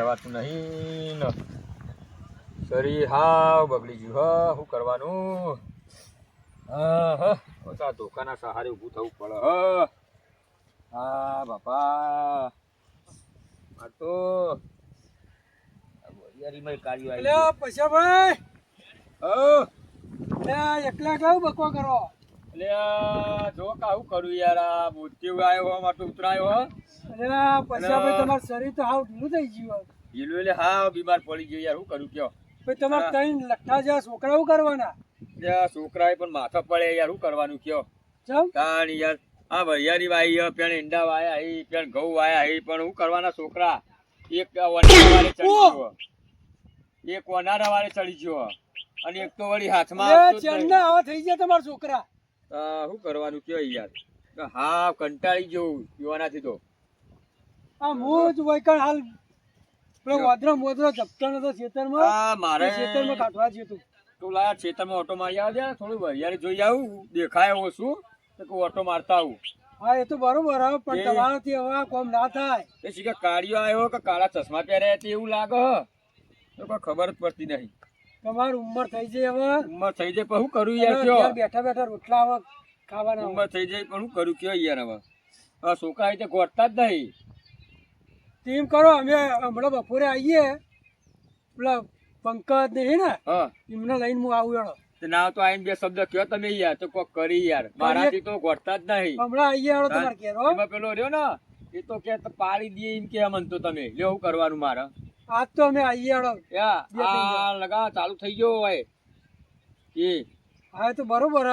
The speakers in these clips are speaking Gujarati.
થવાતું નહીં. ને શરીર હાવ બગડી ગયું. હ શું કરવાનું? હા હા. ધોકાના સહારે ઊભું થવું પડે. હ. હા બાપા. આ તો પૈસા ભાઈ ગયું. એકલા કેવું બકવા કરો? એટલે જો કાવું કરું યાર આ મોટી આવ્યો હો માટે ઉતરાયો હો એટલે પૈસા ભાઈ તમારું શરીર તો હાવ ઢીલું થઈ ગયું ઢીલું એટલે હા બીમાર પડી ગયો યાર શું કરું કયો? ભાઈ તમારે ત્રણ લઠ્ઠા જેવા છોકરાઓ કરવાના? છોકરાએ પણ માથા પડે યાર શું કરવાનું કયો? તાણ યાર હા ભૈયારી વાઈ પેણ ઈંડા વાયા હી પેણ ઘઉં વાયા હી પણ શું કરવાના છોકરા? એક વનારા વાળે ચડી ગયો. એક વનારા વાળે ચડી ગયો. અને એક તો વળી હાથમાં. ચેનના આવા થઈ ગયા તમારા છોકરા. શું કરવાનું કયો યાર? હા કંટાળી જવું પીવાનાથી તો. આ હું જ વૈકણ હાલ. પેલો વાદરો મોદરો ઝપટો નતો ખેતરમાં. હા મારે ખેતરમાં કાઢવા જ્યો તું. લાયા ખેતરમાં ઓટો મારી આવે છે થોડું વરિયાળી જોઈ આવું દેખાય હું શું તો ઓટો મારતા આવું. હા એ તો બરોબર હવે પણ તમારાથી હવે કોમ ના થાય. એ શીખે કાળિયો આવ્યો કે કાળા ચશ્મા પહેર્યા તે એવું લાગે. તો કોઈ ખબર જ પડતી નહીં. તમારી ઉંમર થઈ જાય હવે. ઉંમર થઈ જાય પણ શું કરું યાર કયો? બેઠા બેઠા રોટલા હવે ખાવાના ઉંમર થઈ જાય પણ શું કરું કયો યાર હવે? આ છોકરા રીતે ગોઠતા જ નહીં. ટીમ કરો અમે હમણાં બપોરે આવીએ. પેલા પંકજ ને ને હા. એમને લઈને હું આવું હેડો. ના તો આઈને બે શબ્દ કયો તમે યાર તો કોક કરી યાર. મારાથી તો ગોઠતા જ નહીં. હમણાં આવીએ હેડો તમારે ઘેર પેલો રહ્યો ને એ તો કે પાડી દઈએ એમ કે મન તો તમે. લેવું કરવાનું મારે. આજ તો અમે આવીએ હેડો આ લગા ચાલુ થઈ ગયો હોય એ. હા તો બરોબર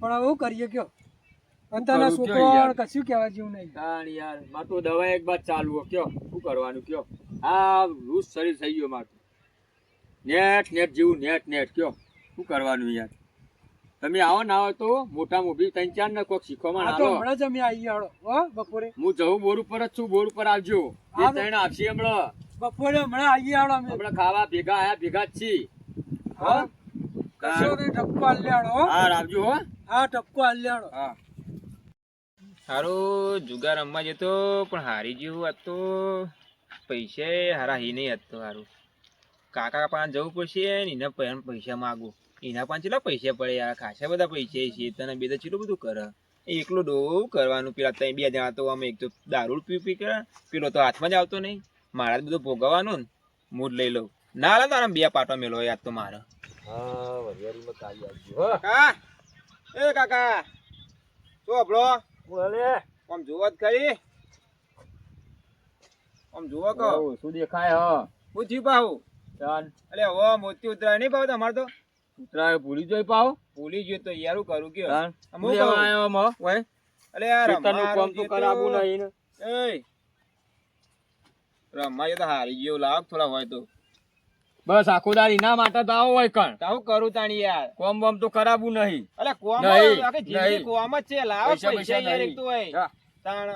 પણ હવે કરીએ કયો? અંતાના કરું છોકરો કશું કહેવા જેવું નહીં. તાણ યાર માર તો દવા એક બાદ ચાલુ કયો? શું કરવાનું કયો? આ લૂઝ શરીર થઈ ગયો મારું. નેટ નેટ જેવું નેટ નેટ કયો? શું કરવાનું યાર? તમે આવો ના આવો તો મોટા મોટી ત્રણ ચાર ને કોઈક શીખવામાં આ ના તો લો હમણાં જ અમે હેડો હો બપોરે. હું જવું બોર ઉપર જ છું બોર ઉપર આવજો. એ ત્રણ આપશે હમણાં. બપોરે હમણાં આવી આવડો અમે. હમણાં ખાવા ભેગા આયા ભેગા જ હા? કશો કઈ ટપકો આલ્યાડો હા. રાખજો હો. હા ટપકો આલ્યાડો હા. સારું જુગાર રમવા જતો પણ હારી જેવું આજ તો પૈસે હારા હી નહીં આજ સારું હારું. કાકા પાસે જવું પડશે ને એના પૈસા માગું. એના પાસે કેટલા પૈસા પડે યાર? ખાસા બધા પૈસા છે તને બે તો કેટલું બધું કરે. એકલું એકલો ડો કરવાનું પેલા ત્યાં બે જણા તો આમ એક તો દારૂ પી પી કરે. પેલો તો હાથમાં જ આવતો નહીં. મારા બધું ભોગવવાનું ને મૂડ લઈ લઉં. ના લે તારા બે પાટો મેલો યાદ તો મારે. કાકા! એ કાકા! આપણો બોલે આમ જોવો જ ખરી. આમ જોવો કહો. શું દેખાય હ? હું થયું પાહું? અલે હો મોતી ઉતરાય નહીં પાવ તમારે તો? ઉતરાય ભૂલી જોઈ પાવ ભૂલી ગયો તો યાર હું કરું કે હું? આયો મો ઓય અલે યાર ખેતરનું કામ તો કરાવવું નહીં ને. એય રમવા જો તો હારી ગયો લાવ થોડા હોય તો. બસ આખો દાડી ના માટે તો આવો હોય કણ. તાવું કરું તાણી યાર. કોમ બોમ તો કરાવવું નહીં. અલે કોમ આખી કોમ જ છે લાવ પૈસા યાર. એક તો હોય. તાણ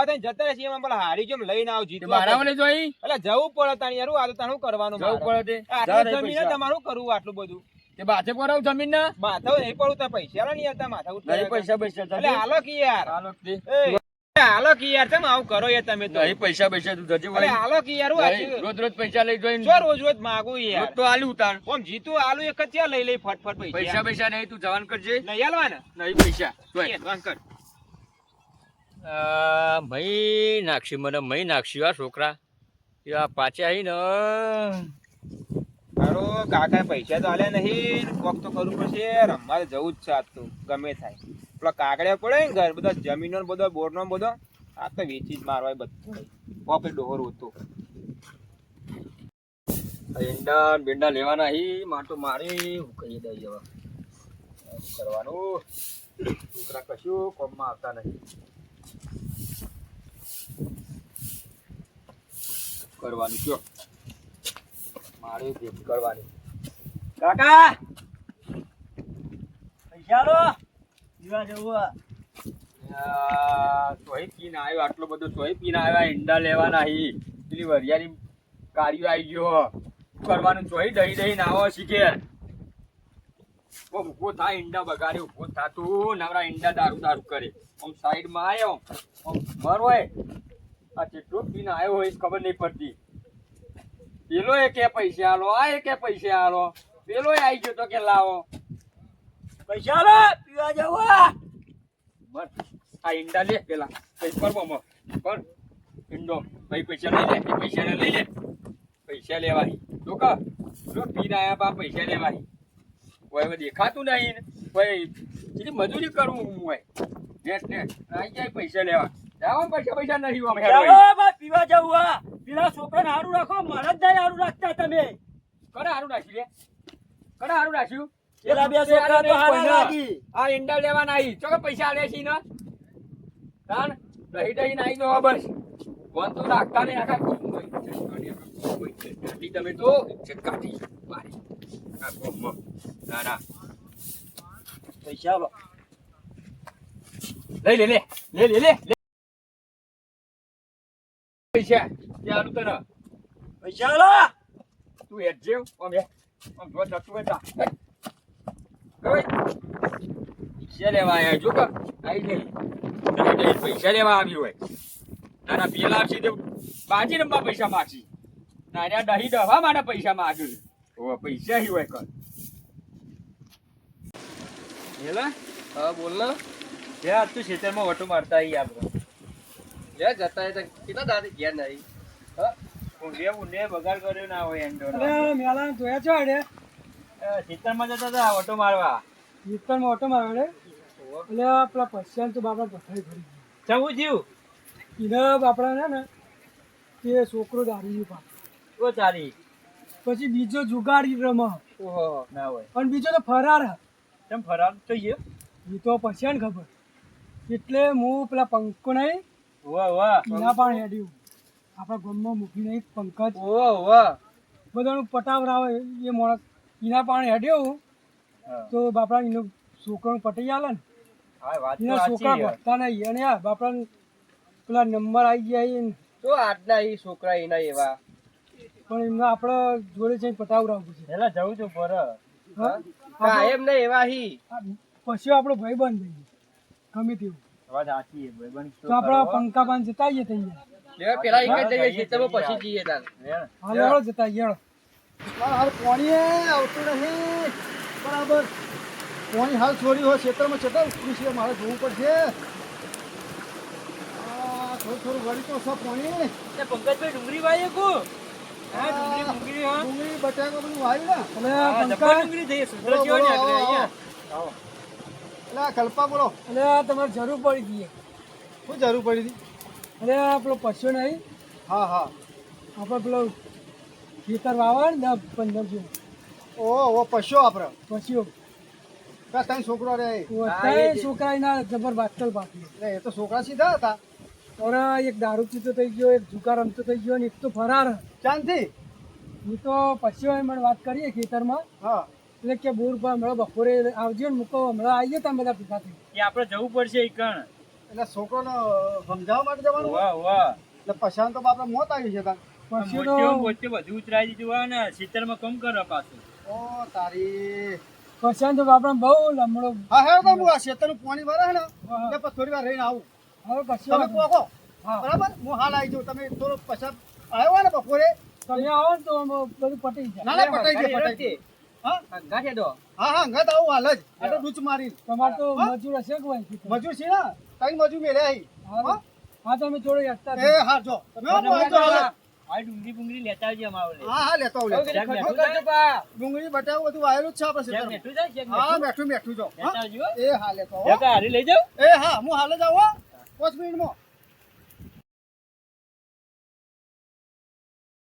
જીતે જાતું જતા હારી જેમ લઈને આવ તે જીતવા મારા પછી. મને જોઈ? એટલે જવું પડે તારું આ તો તાણ કરવાનું. તમારું કરવું આટલું બધું? તે બાથે પરાવ જમીન ના? માથા નહીં પડું તાર પૈસા ને યાર તાર માથા નહીં પૈસા પૈસા એટલે હાલો કે યાર. હાલો તે. હાલો કે યાર તમે આવું કરો યાર તમે તો. નહીં પૈસા પૈસા તું જજે વળી. હાલો કે યાર રોજ રોજ પૈસા લઈ જોઈને. જો રોજ રોજ માંગુ યાર. તો આલુ ઉતાર. ઓમ જીતું આલુ એક જ લઈ લઈ ફટફટ પૈસા. પૈસા પૈસા નહીં તું જવાન કરજે. નહીં આલવા ને નહીં પૈસા. જોઈ. એ, વાંકર. મહી નાખશી મને મહી નાખશી આ છોકરા. એ આ પાછા આવી ને કાકા પૈસા તો હાલે નહીં. કોક તો કરવું પડશે, રમવા જવું જ છે આજ તો, ગમે થાય. પેલા કાગડિયા પડે ને ઘર, બધા જમીનો બધો બોરનો બધો, આ તો વેચી જ મારવાય બધું પોપે ડોહર હતો. ઈંડા બેંડા લેવાના હી, માટો મારે, હું કહી દઈ જવા. કરવાનું. છોકરા કશું કોમમાં આવતા નહીં. કરવાનું કયો? મારે ભેગું કરવાની. કાકા! પૈસા લો. જીવા જવું સોય પીને આવ્યો આટલો બધો સોય પીન આવ્યા ઈંડા લેવાના હી. પેલી વરિયાની કાળીઓ આવી ગયો. કરવાનું? જોઈ દહી દહી નાવો શીખે ઊભો થાય ઈંડા બગાડે ઊભો થા તું નવરા ઈંડા દારૂ દારૂ કરે. આમ સાઈડમાં આવ્યો આમ મર હોય. આ કેટલો પીન આવ્યો હોય એ ખબર નહીં પડતી. પેલો એ કે પૈસા આલો આ એ કે પૈસા આલો. પેલો આવી ગયો તો કે લાવો. પૈસા આલો પીવા જવા બસ આ ઈંડા લે પેલા. કઈ પર મો પર ઈંડો. ભાઈ પૈસા લઈ લે પૈસા ને લઈ લે. પૈસા લેવાય. તો કા જો પીને આયા બા પૈસા લેવાય. કોઈ હવે દેખાતું નહીં ને. કોઈ મજૂરી કરવું હું હોય. Net net. આવી જાય પૈસા લેવા. જાઓ પૈસા પૈસા નહીં આમ હેરો પીવા જવું હા. પેલા છોકરાને હારું રાખો મારા જ હારું રાખતા તમે. કરે હારું નાખી લે? કરે હારું નાખ્યું પેલા બે છોકરા તો હારા લાગી. આ ઈંડા લેવા નહીં. ચોકે પૈસા આલે છે ને તાણ દહી દહી નાઈ દો બસ. ફોન તો રાખતા નહીં આખા કાઢી તમે તો કાઢી મારી ના ના. પૈસા લો લઈ લે લે. લે લે લે. પૈસા તને પૈસા લો તું હેડ જેવ આમ હે આમ જો જતું હોય જા કઈ પૈસા લેવા આયા જો કે? આઈ ગઈ. નહીં, નહીં, પૈસા લેવા આવ્યું હોય. તારા પેલા સીધે બાજી રમવા પૈસા માગશી. નાના દહી દવા માટે પૈસા માગ્યું ઓ પૈસા હી હોય કર હેલા? હા બોલ ને. આજ તું ખેતરમાં મારતા આઈ આપણે લે જતા એ તો કેટલા દાદી ઘેર નહીં. ઊંડે ઊંઘે બગાડ કર્યો ના હોય એમ મેલા જોયા છો અડે ખેતરમાં જતા હતા ઓટો મારવા. વિસ્તારમાં ઓટો માર્યો રે એટલે પેલા પૈસા તો બાપડા પથારી ભરી જવું થયું? એને બાપડા ને ને તે છોકરો દારૂ પાક તો તારી. પછી બીજો જુગાડી રમે. ઓહો ના હોય. અને બીજો તો ફરાર હે. કેમ ફરાર? તો ગયો એ તો પછી ને ખબર. એટલે હું પેલા પંકો નહીં વાહ વાહ. એના પાણી હેડ્યું. આપણા ગામમાં મૂકી નહીં પંકજ. વાહ વાહ. બધાનું પટાવરાવે એ માણસ. પણ હેડ્યો. તો બાપડા એનો છોકરાનું આલે ને. હા વાત તો એના છોકરા સાચી ભરતા નહીં અને આ બાપડા પેલા નંબર આવી ગયા તો આજના એ છોકરા એના એવા. પણ એમને આપણે જોડે જઈને છે પેલા જવું છું પર હા? એવા હી પછી આપણો ભાઈ બંધ થઈ ગયો. ગમે તેવું. વાત સાચી છે ભાઈબંધ તો આપણા પંકા પાન જતા આવીએ થઈ લે પેલા એક જ જઈએ ખેતરમાં પછી જઈએ તાર. હાલ હેળો. જતા આવીએ, હાલ પાણી આવતું નહીં બરાબર. પાણી હાલ છોડી હોય ખેતરમાં છતાં કૃષિ છે મારે જોવું પડશે. થોડું થોડું વળી તો છે પાણી. પંકજભાઈ ડુંગળી વાયુ કો હા. ડુંગળી ડુંગળી હા. ડુંગળી બટાકા બધું વાવ્યું ને આ ડુંગળી થઈ આવો, આવો. એટલે આ કલ્પા બોલો. એટલે આ તમારે જરૂર પડી ગઈ શું જરૂર પડી હતી? અરે આ પેલો પશુ નહીં? હા હા. આપણે પેલો ખેતર વાવવા ને દસ પંદર જૂન. ઓહો ઓ પશ્યો આપણે પશુ. કાં તાઈ છોકરો રે? તાઈ છોકરા એના જબર બાટલ બાકી. એટલે એ તો છોકરા સીધા હતા. ઓરે એક દારૂ પીતો થઈ ગયો એક જુકાર રમતો થઈ ગયો ને એક તો ફરાર. ચાંદથી હું તો પછી મને વાત કરીએ ખેતરમાં. હા. એટલે કે બોર પર હમણાં બપોરે આવજો ને મૂકો હમણાં આવીએ તમે બધા ભેગા થઈ એ આપણે જવું પડશે ઈ કણ. એટલે છોકરાને સમજાવવા માટે જવાનું? વાહ વાહ. એટલે પછાણ તો આપણે મોત આવી છે તાર. પછી તો વચ્ચે બધું ઉતરાઈ દીધું હોય ને ખેતરમાં કમ કરો પાછું. ઓ તારી. પછી તો બાપડા બહુ લમડો હા હે તો હું આ ખેતરનું પાણી ભરે ને એટલે પછી થોડી વાર રહીને આવું. હવે પછી તમે પોકો હા. બરાબર? હું હાલ આવી જાઉં. તમે થોડો પછાત આવ્યો હોય ને બપોરે? તમે આવો ને તો બધું પટી જાય. ના ના પટાઈ જાય પટાઈ ગયો. હા? ગાંઠે હા હા અંગત આવું હાલ જ. આ તો ડૂચ મારી તમારે તો મજૂર હશે કે મજૂર છે ને? કઈ મજૂર મેળ્યા અહીં હા હા? તમે જોડે એકતા એ હા જો. તમે આવો આવી જાઓ હાલ. જ. આ ડુંગળી બુંગળી લેતા આવજે અમારે હા હા લેતો આવું લેતો જાગ આવું. મેઠું કરજો પા. ડુંગળી બધું આવેલું જ છે આપણે જાગ મેઠું જાય, હા મેઠું. મેઠું જો. લેતા. એ હા લેતો આવો. હારી લઈ જાઓ. એ હા હું હાલ જ આવો હો. પાંચ મિનિટમાં.